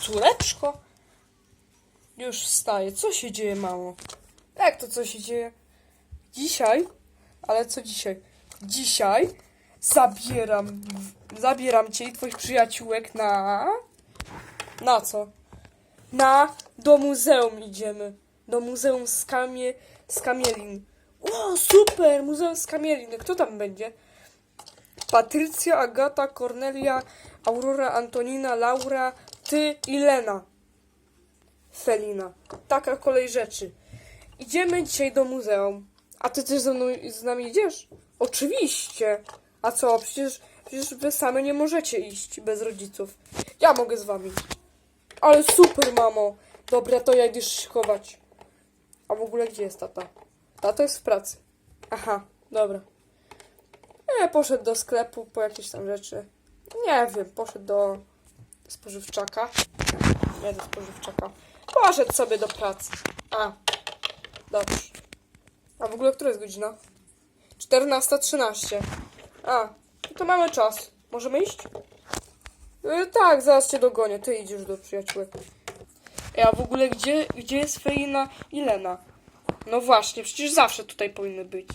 Córeczko? Już wstaje. Co się dzieje, mamo? Jak to co się dzieje? Dzisiaj? Ale co dzisiaj? Dzisiaj zabieram, zabieram cię i twoich przyjaciółek na... Na co? Na... Do muzeum idziemy. Do muzeum Skamie... Skamielin. O, super! Muzeum Skamielin. Kto tam będzie? Patrycja, Agata, Kornelia, Aurora, Antonina, Laura, ty i Lena. Felina. Taka kolej rzeczy. Idziemy dzisiaj do muzeum. A ty też ze mną, z nami idziesz? Oczywiście. A co? Przecież, przecież wy same nie możecie iść bez rodziców. Ja mogę z wami. Ale super, mamo. Dobra, to ja idę szykować. A w ogóle gdzie jest tata? Tata jest w pracy. Aha, dobra. Nie, poszedł do sklepu po jakieś tam rzeczy. Nie wiem, poszedł do spożywczaka. Nie do spożywczaka. Poszedł sobie do pracy. A, dobrze. A w ogóle która jest godzina? 14.13. A, no to mamy czas. Możemy iść? Y, tak, zaraz cię dogonię. Ty idziesz do przyjaciółek. Ej, A w ogóle gdzie, gdzie jest Feina i Lena? No właśnie, przecież zawsze tutaj powinny być.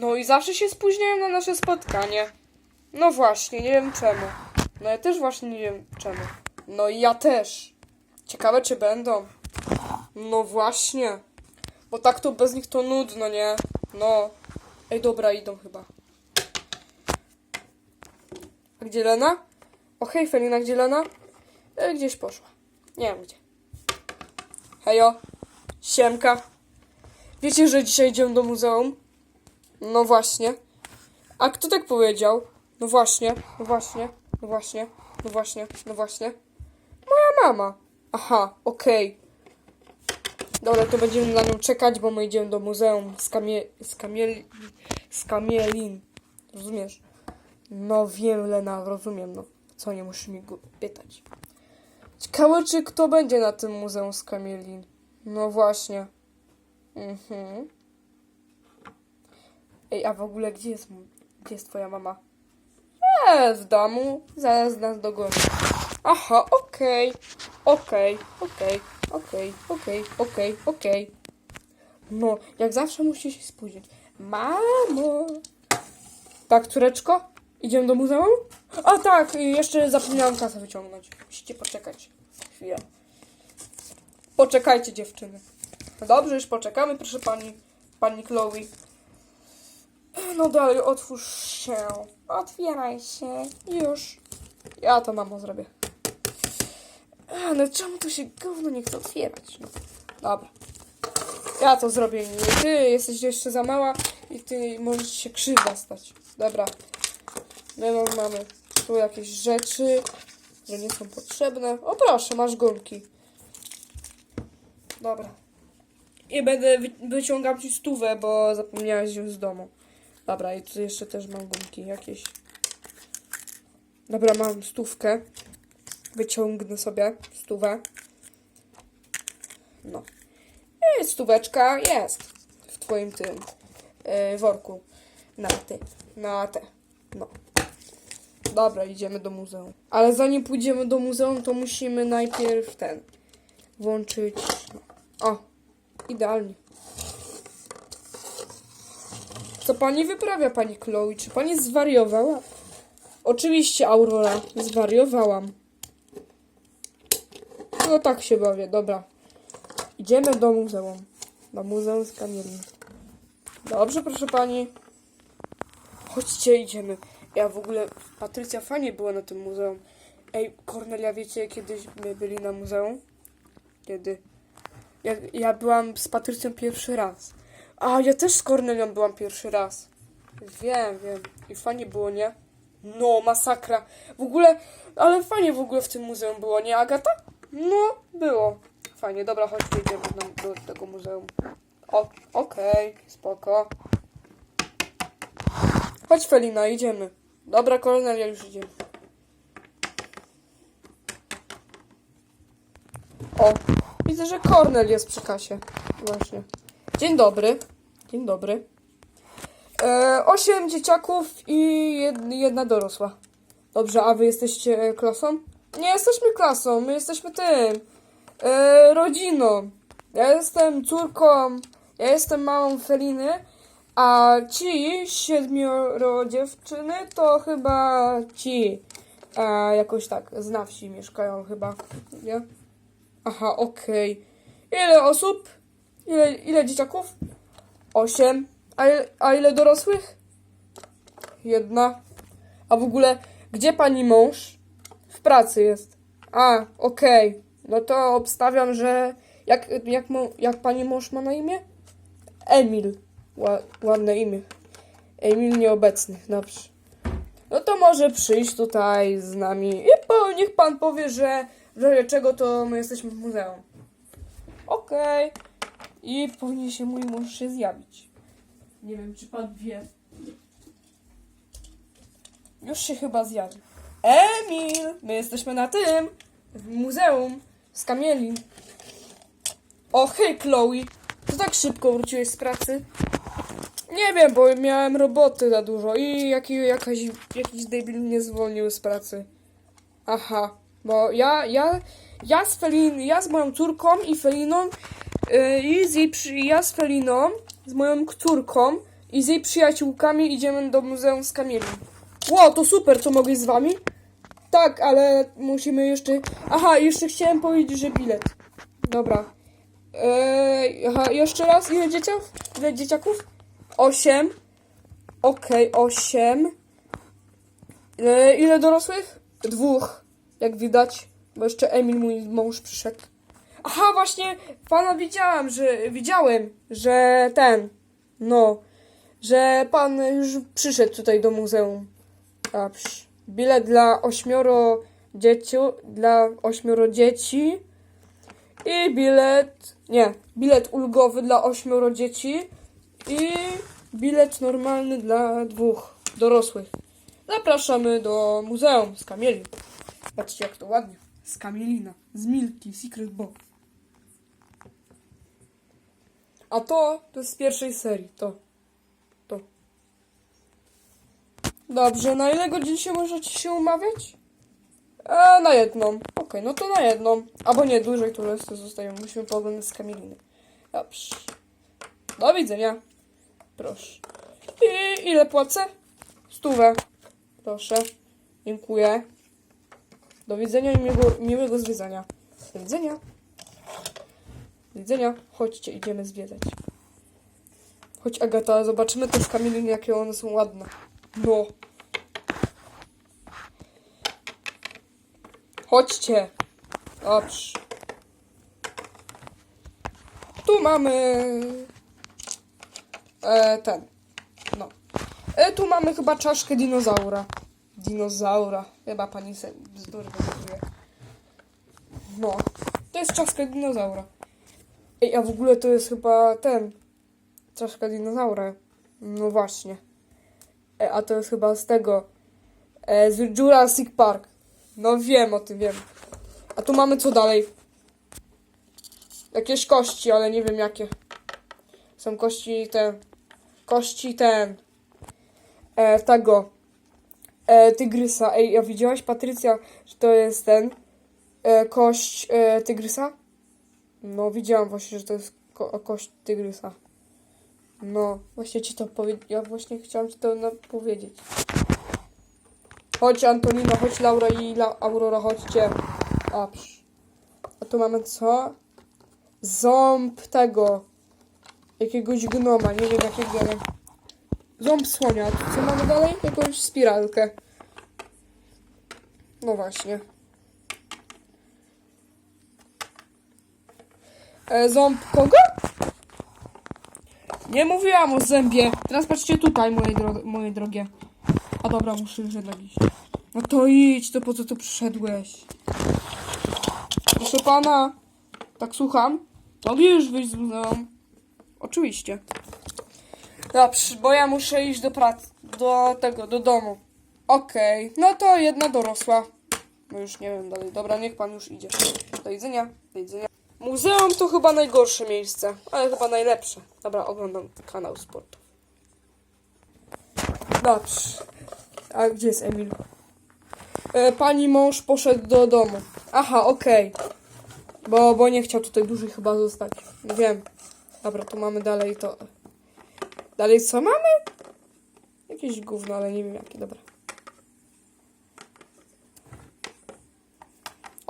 No i zawsze się spóźniają na nasze spotkanie. No właśnie, nie wiem czemu. No ja też właśnie nie wiem czemu. No i ja też. Ciekawe czy będą. No właśnie. Bo tak to bez nich to nudno, nie? No. Ej, dobra, idą chyba. A gdzie Lena? O hej, Felina, gdzie Lena? E, gdzieś poszła. Nie wiem gdzie. Hejo. Siemka. Wiecie, że dzisiaj idziemy do muzeum? No właśnie. A kto tak powiedział? No właśnie, no właśnie, no właśnie, no właśnie, no właśnie. Moja mama. Aha, okej. Dobra, to będziemy na nią czekać, bo my idziemy do muzeum z, kamie, z, kamiel, z kamielin. Rozumiesz? No wiem, Lena, rozumiem, no. Co, nie musisz mi pytać. Ciekawe, czy kto będzie na tym muzeum z kamielin. No właśnie. Mhm. Ej, a w ogóle gdzie jest, gdzie jest twoja mama? Eee, w domu. Zaraz nas dogoni. Aha, okej. Okej, okej, okej, okej, okej, okej. No, jak zawsze musi się spóźnić. Mamo! Tak, córeczko? Idziemy do muzeum? A tak, i jeszcze zapomniałam kasę wyciągnąć. Musicie poczekać chwilę. Poczekajcie, dziewczyny. No dobrze, już poczekamy, proszę pani, pani Chloe. No dalej, otwórz się. Otwieraj się. Już. Ja to mamo zrobię. A, no czemu to się gówno nie chce otwierać? No. Dobra. Ja to zrobię. Ty jesteś jeszcze za mała i ty możesz się krzywda stać. Dobra. Mam- mamy tu jakieś rzeczy, że nie są potrzebne. O proszę, masz gumki. Dobra. I będę wy- wyciągam ci stówę, bo zapomniałeś ją z domu. Dobra, i tu jeszcze też mam gumki jakieś. Dobra, mam stówkę. Wyciągnę sobie stówę. No. I stóweczka jest w twoim tym yy, worku. Na ty. Na te. No. Dobra, idziemy do muzeum. Ale zanim pójdziemy do muzeum, to musimy najpierw ten włączyć. O, idealnie. Co pani wyprawia, pani Chloe? Czy pani zwariowała? Oczywiście, Aurora, zwariowałam. No tak się bawię, dobra. Idziemy do muzeum. Do muzeum z kamieni. Dobrze, proszę pani. Chodźcie, idziemy. Ja w ogóle, Patrycja fajnie była na tym muzeum. Ej, Kornelia, wiecie, kiedyś my byli na muzeum? Kiedy? Ja, ja byłam z Patrycją pierwszy raz. A, ja też z Kornelią byłam pierwszy raz. Wiem, wiem. I fajnie było, nie? No, masakra. W ogóle, ale fajnie w ogóle w tym muzeum było, nie Agata? No, było. Fajnie, dobra, chodźmy, idziemy do, do tego muzeum. O, okej, spoko. Chodź Felina, idziemy. Dobra, Kornelia, już idziemy. O, widzę, że Kornel jest przy kasie. Właśnie. Dzień dobry. Dzień dobry. E, osiem dzieciaków i jed, jedna dorosła. Dobrze, a wy jesteście klasą? Nie jesteśmy klasą, my jesteśmy tym. E, rodziną. Ja jestem córką, ja jestem małą Feliny, a ci siedmioro dziewczyny to chyba ci. E, jakoś tak, z wsi mieszkają chyba, nie? Aha, okej. Ile osób? Ile, ile dzieciaków? Osiem. A ile, a ile dorosłych? Jedna. A w ogóle, gdzie pani mąż? W pracy jest. A, okej. No to obstawiam, że. Jak, jak, jak pani mąż ma na imię? Emil. Ła, ładne imię. Emil nieobecny, dobrze. No to może przyjść tutaj z nami i po, niech pan powie, że w razie czego to my jesteśmy w muzeum. Okej. I powinien się mój mąż się zjawić. Nie wiem, czy pan wie. Już się chyba zjawił. Emil! My jesteśmy na tym! W muzeum z kamieli. O, hej Chloe! To tak szybko wróciłeś z pracy? Nie wiem, bo miałem roboty za dużo i jaki, jakaś, jakiś debil mnie zwolnił z pracy. Aha, bo ja, ja, ja z Felin, ja z moją córką i Feliną i z jej, przy, ja z Feliną, z moją córką i z jej przyjaciółkami idziemy do muzeum z kamieli. Ło, to super, co mogę z wami? Tak, ale musimy jeszcze... Aha, jeszcze chciałem powiedzieć, że bilet. Dobra. Eee, aha, jeszcze raz, ile dzieciaków? Ile dzieciaków? Osiem. Okej, osiem. Eee, ile dorosłych? Dwóch, jak widać. Bo jeszcze Emil, mój mąż, przyszedł. Aha, właśnie pana widziałam, że... Widziałem, że ten... No... Że pan już przyszedł tutaj do muzeum. A. Bilet dla ośmioro dzieci, dla ośmioro dzieci i bilet, nie, bilet ulgowy dla ośmioro dzieci i bilet normalny dla dwóch dorosłych. Zapraszamy do muzeum z Kamieli. Patrzcie jak to ładnie. Z Kamielina, z Milki, Secret Box. A to, to jest z pierwszej serii, to, to. Dobrze, na ile godzin się możecie się umawiać? E, na jedną. Okej, no to na jedną. Albo nie, dłużej tu listy zostają. Musimy pooglądać z Kamiliny. Dobrze. Do widzenia. Proszę. I ile płacę? Stówę. Proszę. Dziękuję. Do widzenia i miłego, miłego zwiedzania. Do widzenia. Widzenia. Chodźcie, idziemy zwiedzać. Chodź Agata, zobaczymy też Kamiliny, jakie one są ładne. No. Chodźcie. Dobrze. Tu mamy e, ten. No. E, tu mamy chyba czaszkę dinozaura. Dinozaura. Chyba pani se bzdury. No. To jest czaszka dinozaura. Ej, a w ogóle to jest chyba ten. Czaszka dinozaura. No właśnie. E, a to jest chyba z tego. E, z Jurassic Park. No wiem o tym, wiem. A tu mamy co dalej? Jakieś kości, ale nie wiem jakie. Są kości ten. Kości ten. E, tego. E, tygrysa. Ej, a widziałaś Patrycja, że to jest ten. E, kość e, tygrysa? No, widziałam właśnie, że to jest ko kość tygrysa. No, właśnie ci to powiedzieć. Ja właśnie chciałam ci to powiedzieć. Chodź Antonino, chodź Laura i La Aurora, chodźcie. A, psz. A tu mamy co? Ząb tego. Jakiegoś gnoma, nie wiem jakiego, ale... Ząb słonia. Co mamy dalej? Jakąś spiralkę. No właśnie. E, ząb kogo? Nie mówiłam o zębie. Teraz patrzcie tutaj, moje, dro moje drogie. A dobra, muszę już jednak iść. No to idź, to po co tu przyszedłeś? Proszę pana, tak słucham. Mogli już wyjść z muzeum? Oczywiście. Dobrze, bo ja muszę iść do pracy, do tego, do domu. Okej, no to jedna dorosła. No już nie wiem dalej. Dobra, niech pan już idzie. Do widzenia, do widzenia. Muzeum to chyba najgorsze miejsce, ale chyba najlepsze. Dobra, oglądam kanał sportu. Dobrze. A gdzie jest Emil? e, pani mąż poszedł do domu. Aha, okej. Bo, bo nie chciał tutaj dłużej chyba zostać. Wiem. Dobra, tu mamy dalej to. Dalej co mamy? Jakieś gówno, ale nie wiem jakie, dobra.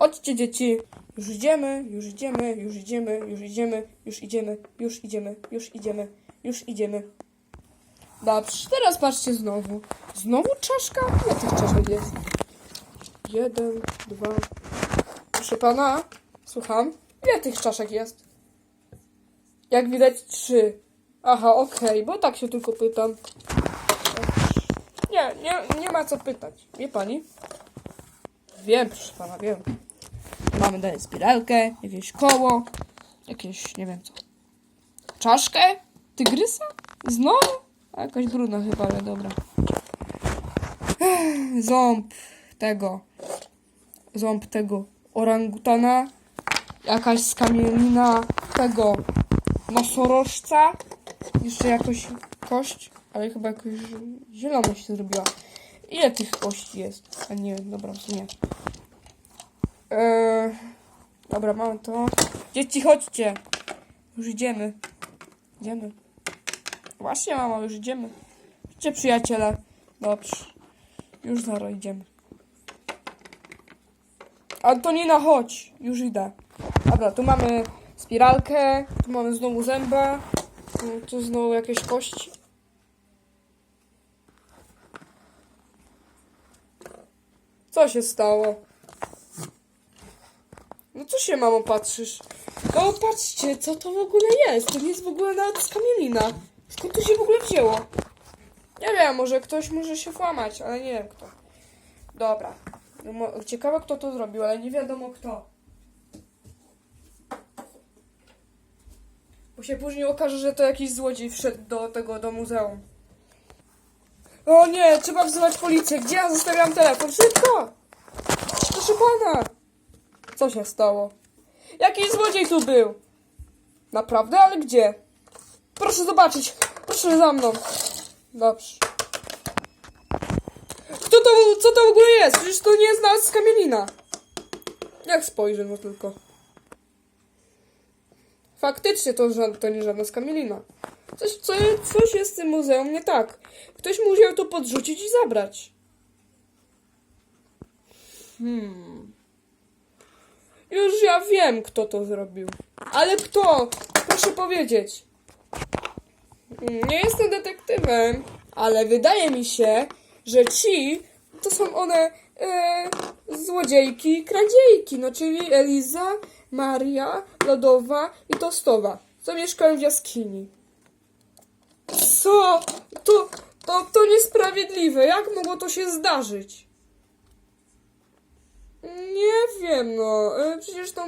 Chodźcie dzieci. Już idziemy, już idziemy, już idziemy, już idziemy, już idziemy, już idziemy, już idziemy, już idziemy. Dobrze, teraz patrzcie znowu. Znowu czaszka? Ile tych czaszek jest? Jeden, dwa. Proszę pana, słucham. Ile tych czaszek jest? Jak widać trzy. Aha, okej, bo tak się tylko pytam. Nie, nie, nie ma co pytać. Wie pani? Wiem, proszę pana, wiem. Mamy dalej spiralkę, jakieś koło, jakieś, nie wiem co. Czaszkę? Tygrysa? Znowu? A jakaś brudna chyba, ale dobra. Ząb tego. Ząb tego orangutana. Jakaś skamielina tego nosorożca. Jeszcze jakoś kość, ale chyba jakoś zielona się zrobiła. Ile tych kości jest? A nie dobra, w sumie. Eee, dobra, mamy to. Dzieci, chodźcie. Już idziemy. Idziemy. Właśnie, mama, już idziemy. Chodźcie, przyjaciele. Dobrze. Już zaraz idziemy. Antonina, chodź. Już idę. Dobra, tu mamy spiralkę. Tu mamy znowu zęba. Tu, tu znowu jakieś kości. Co się stało? No co się, mamo, patrzysz? No patrzcie, co to w ogóle jest? To nie jest w ogóle nawet skamielina. Skąd to się w ogóle wzięło? Nie wiem, może ktoś może się włamać, ale nie wiem kto. Dobra. No, ciekawe kto to zrobił, ale nie wiadomo kto. Bo się później okaże, że to jakiś złodziej wszedł do tego, do muzeum. O nie, trzeba wzywać policję. Gdzie ja zostawiam telefon? Szybko! Proszę pana! Co się stało? Jaki złodziej tu był? Naprawdę? Ale gdzie? Proszę zobaczyć. Proszę za mną. Dobrze. Kto to, co to w ogóle jest? Przecież to nie jest nawet skamielina. Jak spojrzę, no tylko. Faktycznie to, to nie żadna skamielina. Coś, co, coś jest z tym muzeum nie tak. Ktoś musiał to podrzucić i zabrać. Hmm. Już ja wiem, kto to zrobił. Ale kto? Proszę powiedzieć. Nie jestem detektywem, ale wydaje mi się, że ci to są one e, złodziejki i kradziejki, no czyli Eliza, Maria, Lodowa i Tostowa, co mieszkają w jaskini. Co? To, to, to niesprawiedliwe. Jak mogło to się zdarzyć? Nie wiem, no. E, Przecież to,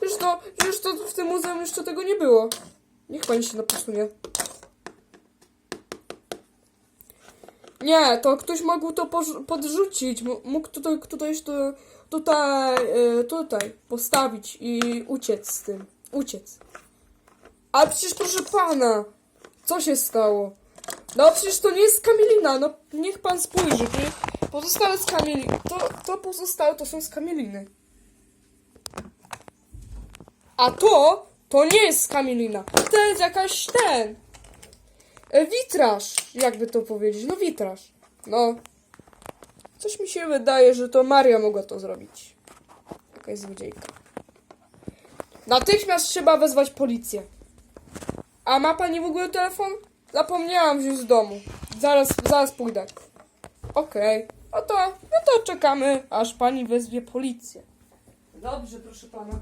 przecież to, przecież to w tym muzeum jeszcze tego nie było. Niech pani się naposunie. Nie, to ktoś mógł to podrzucić. Mógł tutaj, tutaj, tutaj, e, tutaj postawić i uciec z tym. Uciec. Ale przecież proszę pana, co się stało? No przecież to nie jest Kamilina, no niech pan spojrzy. Pozostałe z to, to pozostałe to są z Kamiliny. A to, to nie jest Kamilina. To jest jakaś ten. E, witraż, jakby to powiedzieć. No witraż. No. Coś mi się wydaje, że to Maria mogła to zrobić. Jakaś złodziejka. Natychmiast trzeba wezwać policję. A ma pani w ogóle telefon? Zapomniałam wziąć z domu. Zaraz, zaraz pójdę. Okej. No to, no to czekamy, aż pani wezwie policję. Dobrze, proszę pana.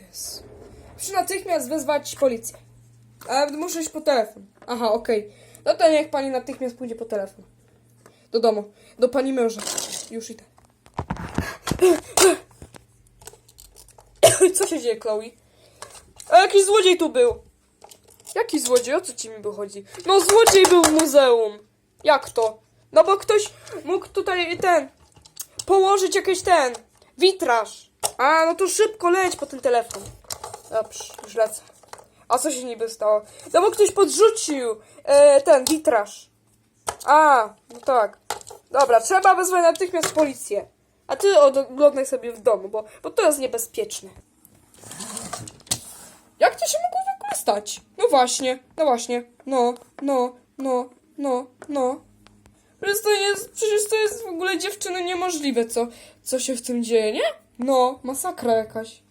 Jest. Muszę natychmiast wezwać policję. Ale muszę iść po telefon. Aha, okej. No to niech pani natychmiast pójdzie po telefon. Do domu. Do pani męża. Już idę. Co się dzieje, Chloe? A jakiś złodziej tu był. Jaki złodziej? O co ci mi wychodzi? No złodziej był w muzeum. Jak to? No bo ktoś mógł tutaj ten położyć jakiś ten witraż. A, no to szybko leć po ten telefon. Dobrze, już lecę. A co się niby stało? No bo ktoś podrzucił e, ten witraż. A, no tak. Dobra, trzeba wezwać natychmiast policję. A ty oglądaj sobie w domu, bo, bo to jest niebezpieczne. Jak to się mogło w ogóle stać? Właśnie, no właśnie. No, no, no, no, no. Przecież to jest, przecież to jest w ogóle dziewczyny niemożliwe, co, co się w tym dzieje, nie? No, masakra jakaś.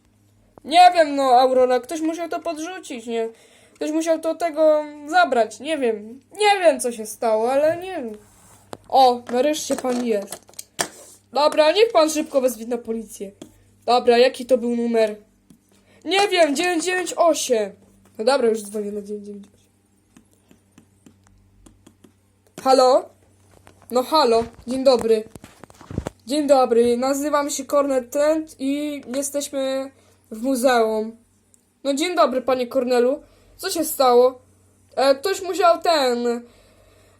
Nie wiem, no, Aurora, ktoś musiał to podrzucić, nie? Ktoś musiał to tego zabrać, nie wiem. Nie wiem, co się stało, ale nie wiem. O, nareszcie pan jest. Dobra, niech pan szybko wezwie na policję. Dobra, jaki to był numer? Nie wiem, 998. No dobra, już dzwonię na 998. Halo? No halo, dzień dobry. Dzień dobry, nazywam się Cornel Trent i jesteśmy w muzeum. No dzień dobry, panie Cornelu. Co się stało? E, ktoś musiał ten...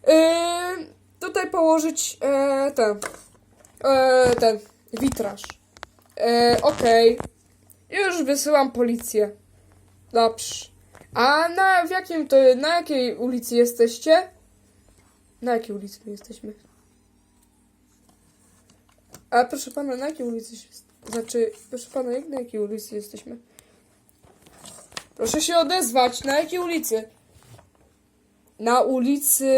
E, tutaj położyć e, ten... E, ten witraż. E, Okej. Już wysyłam policję. Dobrze. A na w jakim to... Na jakiej ulicy jesteście? Na jakiej ulicy my jesteśmy? A proszę pana, na jakiej ulicy. Znaczy, proszę pana, jak na jakiej ulicy jesteśmy? Proszę się odezwać, na jakiej ulicy? Na ulicy...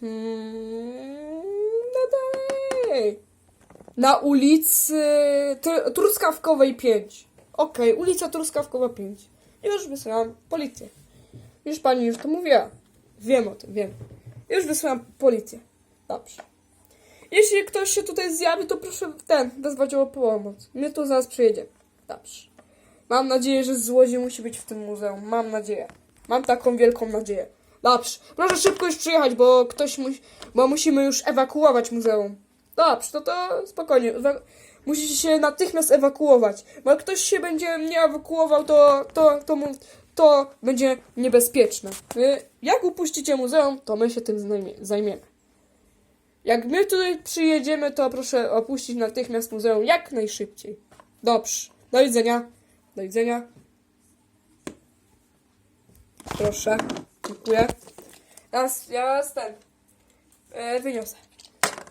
Hmm, no dalej. Na ulicy Tr- Truskawkowej 5. Okej, ulica Truskawkowa 5. Już wysyłam policję. Już pani już to mówiła. Wiem o tym, wiem. Już wysyłam policję. Dobrze. Jeśli ktoś się tutaj zjawi, to proszę ten, wezwać o pomoc. My tu zaraz przyjedziemy. Dobrze. Mam nadzieję, że złodziej musi być w tym muzeum. Mam nadzieję. Mam taką wielką nadzieję. Dobrze. Proszę szybko już przyjechać, bo ktoś musi, bo musimy już ewakuować muzeum. Dobrze, to to spokojnie. Musicie się natychmiast ewakuować. Bo jak ktoś się będzie nie ewakuował, to, to, to, mu, to będzie niebezpieczne. Y, Jak upuścicie muzeum, to my się tym zajmie- zajmiemy. Jak my tutaj przyjedziemy, to proszę opuścić natychmiast muzeum jak najszybciej. Dobrze. Do widzenia. Do widzenia. Proszę. Dziękuję. Teraz ja jestem. E, wyniosę.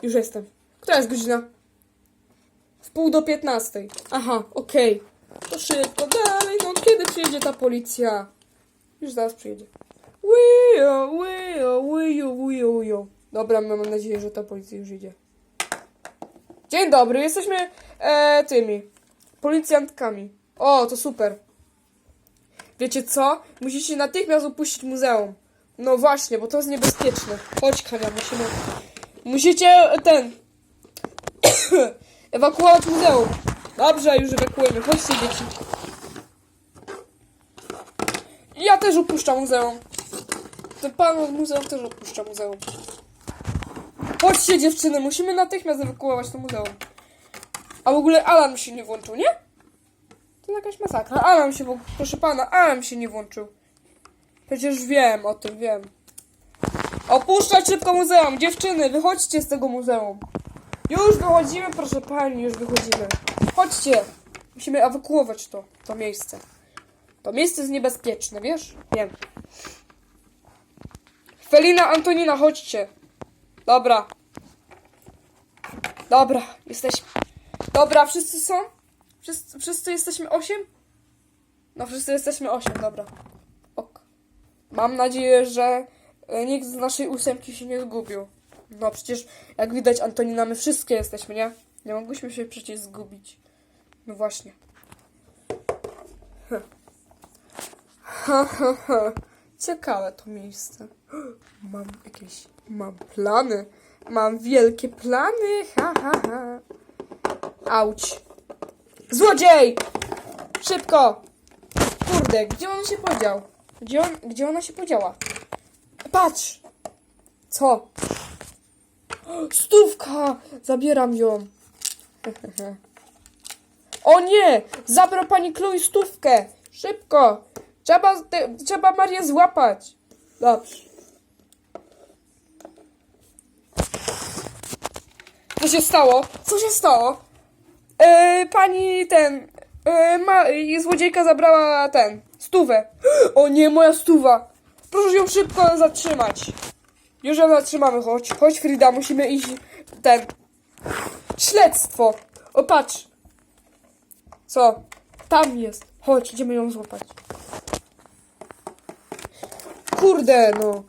Już jestem. Która jest godzina? W pół do piętnastej. Aha, okej. To szybko, dalej, no kiedy przyjedzie ta policja? Już zaraz przyjedzie. Wio, wio, wio, wio, wio. Dobra, mam nadzieję, że ta policja już idzie. Dzień dobry, jesteśmy e, tymi policjantkami. O, to super. Wiecie co? Musicie natychmiast opuścić muzeum. No właśnie, bo to jest niebezpieczne. Chodź, Kania, musimy... Musicie ten... ewakuować muzeum. Dobrze, już ewakuujemy. Chodźcie, dzieci. Ja też opuszczam muzeum. Ten pan od muzeum też opuszcza muzeum. Chodźcie, dziewczyny, musimy natychmiast ewakuować to muzeum. A w ogóle alarm się nie włączył, nie? To jakaś masakra. Alarm się, w... proszę pana, alarm się nie włączył. Przecież wiem o tym, wiem. Opuszczać szybko muzeum. Dziewczyny, wychodźcie z tego muzeum. Już wychodzimy, proszę pani, już wychodzimy. Chodźcie. Musimy ewakuować to, to miejsce. To miejsce jest niebezpieczne, wiesz? Wiem. Felina, Antonina, chodźcie. Dobra. Dobra, jesteśmy. Dobra, wszyscy są? Wszyscy, wszyscy jesteśmy osiem? No, wszyscy jesteśmy osiem, dobra. Ok. Mam nadzieję, że e, nikt z naszej ósemki się nie zgubił. No przecież, jak widać, Antonina, my wszystkie jesteśmy, nie? Nie mogłyśmy się przecież zgubić. No właśnie. Hm. Ha, ha, ha. Ciekawe to miejsce. Mam jakieś... Mam plany. Mam wielkie plany. Ha, ha, ha. Auć. Złodziej! Szybko! Kurde, gdzie on się podział? Gdzie, on, gdzie ona się podziała? Patrz! Co? Stówka! Zabieram ją. O nie! Zabrał pani Chloe stówkę! Szybko! Trzeba, te, trzeba Marię złapać. Dobrze. Co się stało? Co się stało? E, pani ten. E, ma, złodziejka zabrała ten, stówę. O nie, moja stuwa. Proszę ją szybko zatrzymać. Już ją zatrzymamy, chodź. Chodź Frida, musimy iść ten... Śledztwo. O, patrz. Co? Tam jest. Chodź, idziemy ją złapać. Kurde, no.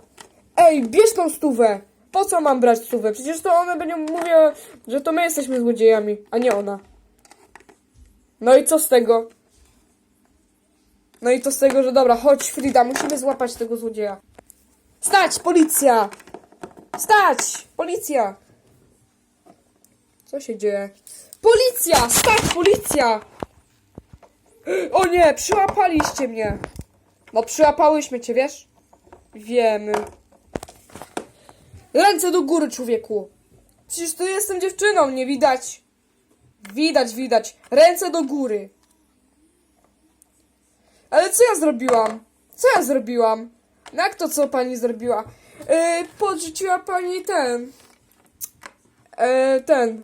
Ej, bierz tą stówę. Po co mam brać stówę? Przecież to one będą mówią, że to my jesteśmy złodziejami, a nie ona. No i co z tego? No i co z tego, że dobra, chodź Frida, musimy złapać tego złodzieja. Stać, policja! Stać, policja! Co się dzieje? Policja! Stać, policja! O nie, przyłapaliście mnie. No przyłapałyśmy cię, wiesz? Wiemy. Ręce do góry, człowieku. Przecież tu jestem dziewczyną, nie widać. Widać, widać. Ręce do góry. Ale co ja zrobiłam? Co ja zrobiłam? Jak to co pani zrobiła? Yy, podrzuciła pani ten. Yy, ten.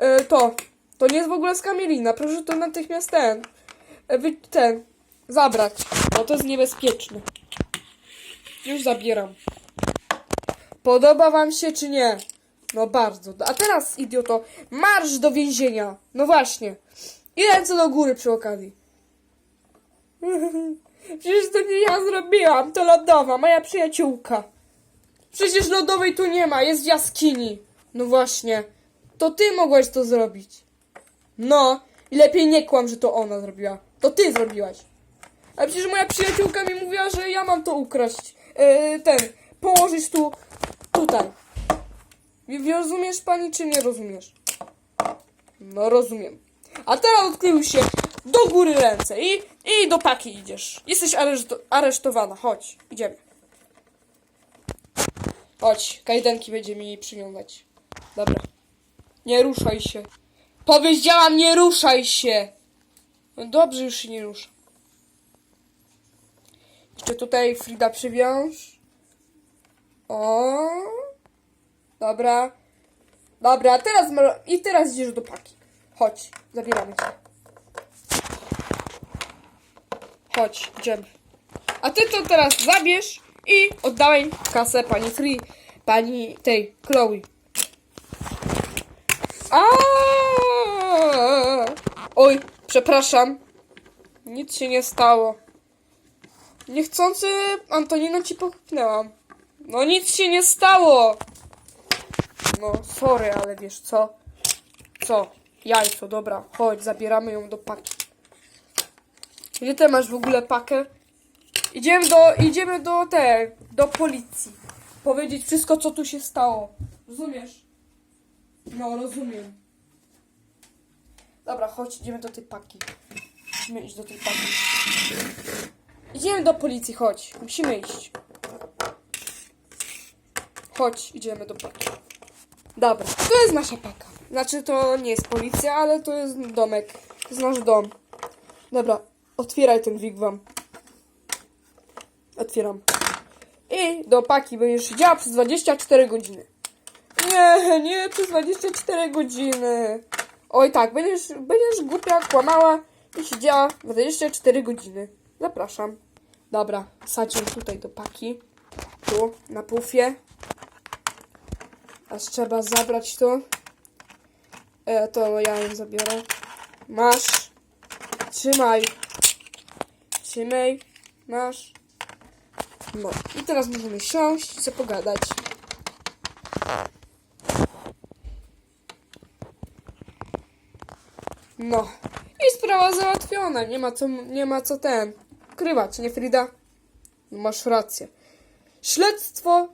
Yy, to. To nie jest w ogóle z Kamilina. Proszę to natychmiast ten. Yy, ten. Zabrać. Bo to jest niebezpieczne. Już zabieram. Podoba wam się czy nie? No bardzo. A teraz, idioto, marsz do więzienia. No właśnie. I ręce do góry przy okazji. Przecież to nie ja zrobiłam, to lodowa, moja przyjaciółka. Przecież lodowej tu nie ma, jest w jaskini. No właśnie. To ty mogłaś to zrobić. No, i lepiej nie kłam, że to ona zrobiła. To ty zrobiłaś. A przecież moja przyjaciółka mi mówiła, że ja mam to ukraść. Yy, ten, położyć tu, tutaj. Rozumiesz pani, czy nie rozumiesz? No rozumiem. A teraz odkrył się do góry ręce i, i do paki idziesz. Jesteś areszto, aresztowana. Chodź, idziemy. Chodź, kajdanki będziemy jej przywiązać. Dobra. Nie ruszaj się. Powiedziałam, nie ruszaj się. No dobrze, już się nie rusza. Jeszcze tutaj Frida przywiąż. O. Dobra. Dobra, teraz i teraz idziesz do paki. Chodź, zabieramy cię. Chodź, idziemy. A ty to teraz zabierz i oddawaj kasę pani Free, pani tej, Chloe. A! Oj, przepraszam. Nic się nie stało. Niechcący Antonino ci popchnęłam. No nic się nie stało. No, sorry, ale wiesz co? Co? Jajco, dobra, chodź, zabieramy ją do paki. Gdzie ty masz w ogóle pakę? Idziemy do, idziemy do tej, do policji. Powiedzieć wszystko, co tu się stało. Rozumiesz? No, rozumiem. Dobra, chodź, idziemy do tej paki. Musimy iść do tej paki. Idziemy do policji, chodź. Musimy iść. Chodź, idziemy do paki. Dobra, to jest nasza paka. Znaczy, to nie jest policja, ale to jest domek. To jest nasz dom. Dobra, otwieraj ten wigwam. Otwieram. I do paki będziesz siedziała przez 24 godziny. Nie, nie, przez 24 godziny. Oj tak, będziesz, będziesz głupia, kłamała i siedziała 24 godziny. Zapraszam. Dobra, sadź tutaj do paki. Tu, na pufie. Trzeba zabrać to. E, to ja ją zabiorę. Masz. Trzymaj. Trzymaj. Masz. No. I teraz możemy siąść i sobie pogadać. No. I sprawa załatwiona. Nie ma co, nie ma co ten. Ukrywać, nie Frida? No, masz rację. Śledztwo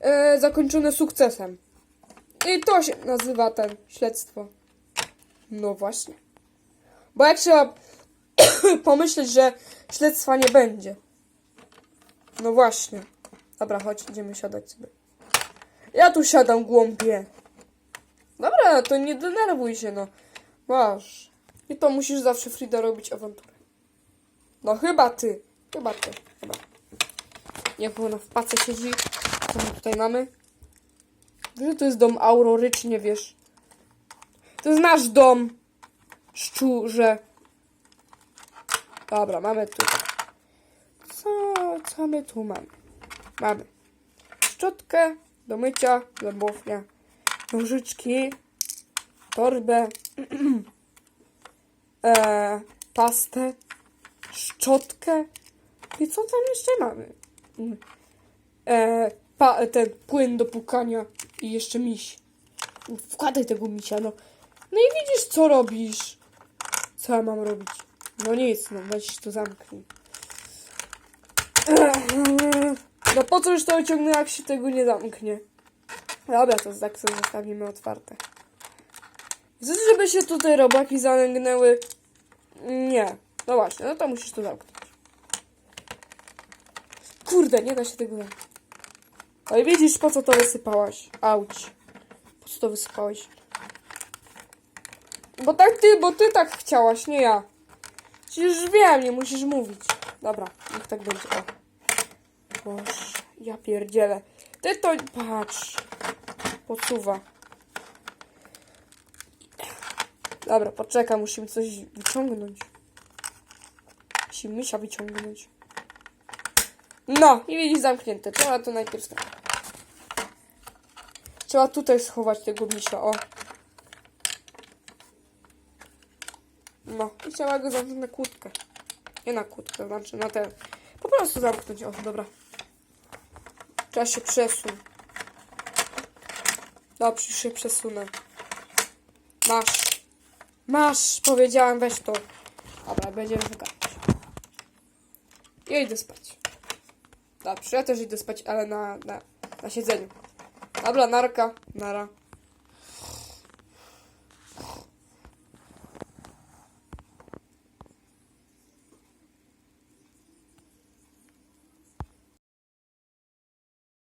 e, zakończone sukcesem. I to się nazywa ten śledztwo. No właśnie. Bo jak trzeba pomyśleć, że śledztwa nie będzie. No właśnie. Dobra, chodź, idziemy siadać sobie. Ja tu siadam głąbie. Dobra, to nie denerwuj się, no. Masz. I to musisz zawsze Frida robić awanturę. No chyba ty. Chyba ty. Dobra. Niech ona w pace siedzi. Co my tutaj mamy? Wiesz, to jest dom Aurory, czy nie wiesz? To jest nasz dom. szczurze. Dobra, mamy tu. Co, co my tu mamy? Mamy szczotkę do mycia, zębownia, nożyczki, torbę, e, pastę, szczotkę. I co tam jeszcze mamy? E, pa, ten płyn do pukania i jeszcze miś. Wkładaj tego misia, no. No i widzisz, co robisz. Co ja mam robić? No nic, no weź to zamknij. No po co już to wyciągnę, jak się tego nie zamknie? Dobra, to tak sobie zostawimy otwarte. Chcesz, żeby się tutaj robaki zalęgnęły? Nie. No właśnie, no to musisz to zamknąć. Kurde, nie da się tego zamknąć. Ale widzisz, po co to wysypałaś? Auć. Po co to wysypałeś? Bo tak ty, bo ty tak chciałaś, nie ja. Przecież wiem, nie musisz mówić. Dobra, niech tak będzie. O. Boże, ja pierdzielę. Ty to, patrz. Podsuwa. Dobra, poczekaj, musimy coś wyciągnąć. Musimy misia wyciągnąć. No, i widzisz zamknięte. Trzeba to najpierw tak. Trzeba tutaj schować tego misia, o. No, i trzeba go zamknąć na kłódkę. Nie na kłódkę, znaczy na ten. Po prostu zamknąć, o, dobra. Trzeba się przesunąć. Dobrze, się przesunę. Masz. Masz, powiedziałem, weź to. Dobra, będziemy wygadać. Ja idę spać. Dobrze, ja też idę spać, ale na, na, na siedzeniu. Dobra, narka, nara.